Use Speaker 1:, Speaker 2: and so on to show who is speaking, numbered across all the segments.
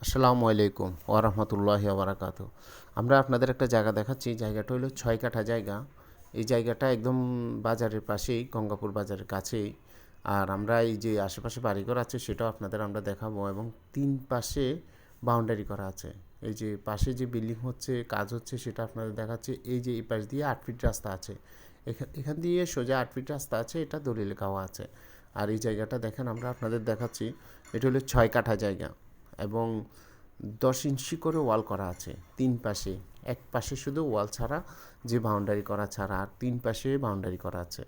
Speaker 1: আসসালামু আলাইকুম ওরহমতুল্লাহি বারাকাত আমরা আপনাদের একটা জায়গা দেখাচ্ছি, জায়গাটা হলো ছয় কাঠা জায়গা। এই জায়গাটা একদম বাজারের পাশেই, গঙ্গাপুর বাজারের কাছেই। আর আমরা এই যে আশেপাশে বাড়িঘর আছে, সেটাও আপনাদের আমরা দেখাবো এবং তিন পাশে বাউন্ডারি করা আছে। এই যে পাশে যে বিল্ডিং হচ্ছে, কাজ হচ্ছে, সেটা আপনাদের দেখাচ্ছে। এই যে এই পাশ দিয়ে আট ফিট রাস্তা আছে। এখা- এখান দিয়ে সোজা আট ফিট রাস্তা আছে, এটা দলিল খাওয়া আছে। আর এই জায়গাটা দেখেন, আমরা আপনাদের দেখাচ্ছি। এটা হলো ছয় কাঠা জায়গা। এবং দশ ইঞ্চি করে ওয়াল করা আছে। তিন পাশে, এক পাশে শুধু ওয়াল ছাড়া, যে বাউন্ডারি করা ছাড়া, আর তিন পাশে বাউন্ডারি করা আছে।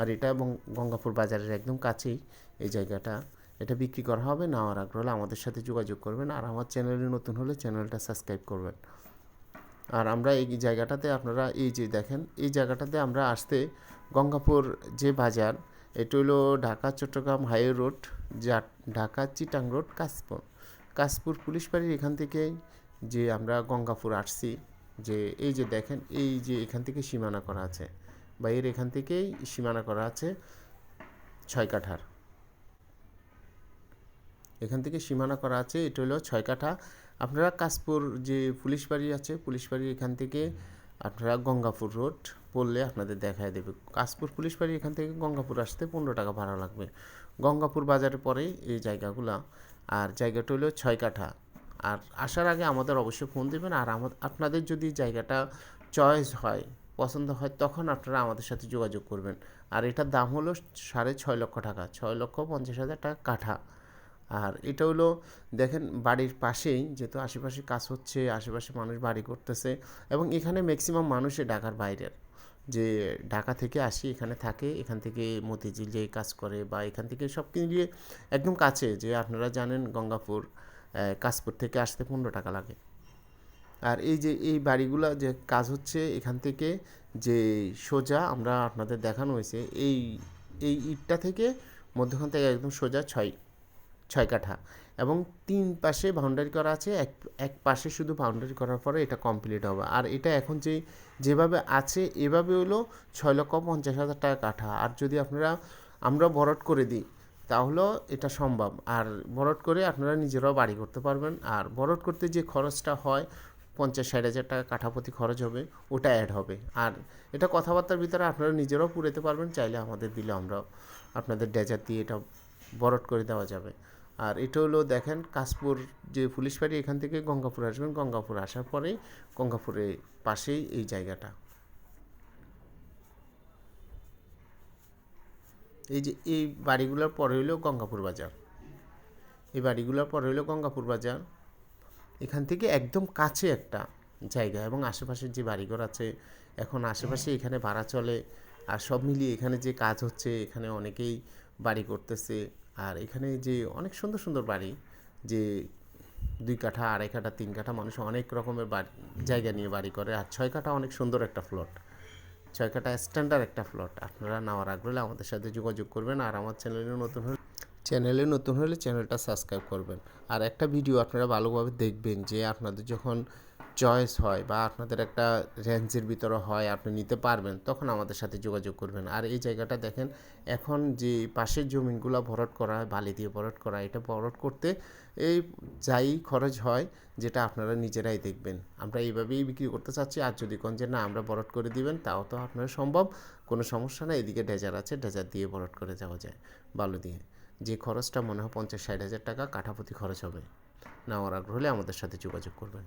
Speaker 1: আর এটা এবং গঙ্গাপুর বাজারের একদম কাছেই এই জায়গাটা। এটা বিক্রি করা হবে না নেওয়ার আগ্রহ হলে আমাদের সাথে যোগাযোগ করবেন আর আমার চ্যানেলে নতুন হলে চ্যানেলটা সাবস্ক্রাইব করবেন। আর আমরা এই জায়গাটাতে আপনারা এই যে দেখেন, এই জায়গাটাতে আমরা আসতে গঙ্গাপুর যে বাজার, এটা হলো ঢাকা চট্টগ্রাম হাইওয়ে রোড, যা ঢাকা চিটাং রোড, কাশপুর। কাশপুর পুলিশ বাড়ির এখান থেকে যে আমরা গঙ্গাপুর আসছি, যে এই যে দেখেন, এই যে এখান থেকে সীমানা করা আছে, বা এর এখান থেকেই সীমানা করা আছে ছয় কাঠার। এখান থেকে সীমানা করা আছে, এটা হলো ছয় কাঠা। আপনারা কাশপুর যে পুলিশ বাড়ি আছে, পুলিশ বাড়ির এখান থেকে আপনারা গঙ্গাপুর রোড পড়লে আপনাদের দেখায় দেবে। কাশপুর পুলিশ বাড়ি এখান থেকে গঙ্গাপুর আসতে পনেরো টাকা ভাড়া লাগবে। গঙ্গাপুর বাজারের পরে এই জায়গাগুলা আর জায়গাটা হলো ছয় কাঠা। আর আসার আগে আমাদের অবশ্যই ফোন দেবেন। আর আপনাদের যদি জায়গাটা চয়েস হয়, পছন্দ হয়, তখন আপনারা আমাদের সাথে যোগাযোগ করবেন। আর এটার দাম হলো সাড়ে ছয় লক্ষ টাকা, ছয় লক্ষ পঞ্চাশ হাজার টাকা কাঠা। আর এটা হলো, দেখেন বাড়ির পাশেই যেহেতু আশেপাশে কাজ হচ্ছে, আশেপাশে মানুষ বাড়ি করতেছে এবং এখানে ম্যাক্সিমাম মানুষই ঢাকার বাইরের। যে ঢাকা থেকে আসি, এখানে থাকে, এখান থেকে মতিঝিল যে কাজ করে বা এখান থেকে সব মিলিয়ে একদম কাছে যে আপনারা জানেন গঙ্গাপুর কাশপুর থেকে আসতে পনেরো টাকা লাগে। আর এই যে এই বাড়িগুলো যে কাজ হচ্ছে এখান থেকে যে সোজা আমরা আপনাদের দেখানো হয়েছে, এই এই ইটটা থেকে মধ্যখান থেকে একদম সোজা ছয় ছয় কাঠা। এবং তিন পাশে বাউন্ডারি করা আছে, এক এক পাশে শুধু বাউন্ডারি করার পরে এটা কমপ্লিট হবে। আর এটা এখন যে, যেভাবে আছে, এভাবে হলো ছয় লক্ষ পঞ্চাশ হাজার টাকা কাঠা। আর যদি আপনারা, আমরা বরট করে দিই তাহলেও এটা সম্ভব। আর বরট করে আপনারা নিজেরাও বাড়ি করতে পারবেন। আর বরট করতে যে খরচটা হয়, পঞ্চাশ ষাট হাজার টাকা কাঠাপতি খরচ হবে, ওটা অ্যাড হবে। আর এটা কথাবার্তার ভিতরে আপনারা নিজেরাও পুরাতে পারবেন, চাইলে আমাদের দিলে আমরা আপনাদের ডেজার দিয়ে এটা বরট করে দেওয়া যাবে। আর এটা হলো দেখেন কাশপুর যে পুলিশ বাড়ি, এখান থেকে গঙ্গাপুর আসবেন। গঙ্গাপুর আসার পরে গঙ্গাপুরের পাশেই এই জায়গাটা। এই যে এই বাড়িগুলোর পরে হইল গঙ্গাপুর বাজার। এই বাড়িগুলোর পরে হইল গঙ্গাপুর বাজার। এখান থেকে একদম কাছে একটা জায়গা এবং আশেপাশের যে বাড়িঘর আছে, এখন আশেপাশে এখানে ভাড়া চলে। আর সব মিলিয়ে এখানে যে কাজ হচ্ছে, এখানে অনেকেই বাড়ি করতেছে। আর এখানে যে অনেক সুন্দর সুন্দর বাড়ি, যে দুই কাঠা, আড়াই কাঠা, তিন কাঠা মানুষ অনেক রকমের বাড়ি, জায়গা নিয়ে বাড়ি করে। আর ছয় কাঠা অনেক সুন্দর একটা ফ্লট। ছয় কাঠা স্ট্যান্ডার্ড একটা ফ্লট। আপনারা নেওয়ার আগ্রহ আমাদের সাথে যোগাযোগ করবেন আর আমার চ্যানেলে নতুন হলে চ্যানেলে নতুন হলে চ্যানেলটা সাবস্ক্রাইব করবেন। আর একটা ভিডিও আপনারা ভালোভাবে দেখবেন যে আপনাদের যখন চয়েস হয় বা আপনাদের একটা রেঞ্জের ভিতরে হয়, আপনি নিতে পারবেন, তখন আমাদের সাথে যোগাযোগ করবেন। আর এই জায়গাটা দেখেন, এখন যে পাশের জমিনগুলো ভরট করা হয়, বালি দিয়ে ভরট করা এটা ভরট করতে এই যাই খরচ হয়, যেটা আপনারা নিজেরাই দেখবেন। আমরা এইভাবেই বিক্রি করতে চাচ্ছি, আর যদি কোন যে না, আমরা ভরট করে দিবেন, তাও তো আপনার সম্ভব, কোনো সমস্যা না এদিকে ডেজার আছে ডেজার দিয়ে ভরট করে যাওয়া যায়, বালু দিয়ে। যে খরচটা মনে হয় পঞ্চাশ ষাট হাজার টাকা কাঠাপতি খরচ হবে। নেওয়ার আগ্রহ হলে আমাদের সাথে যোগাযোগ করবেন।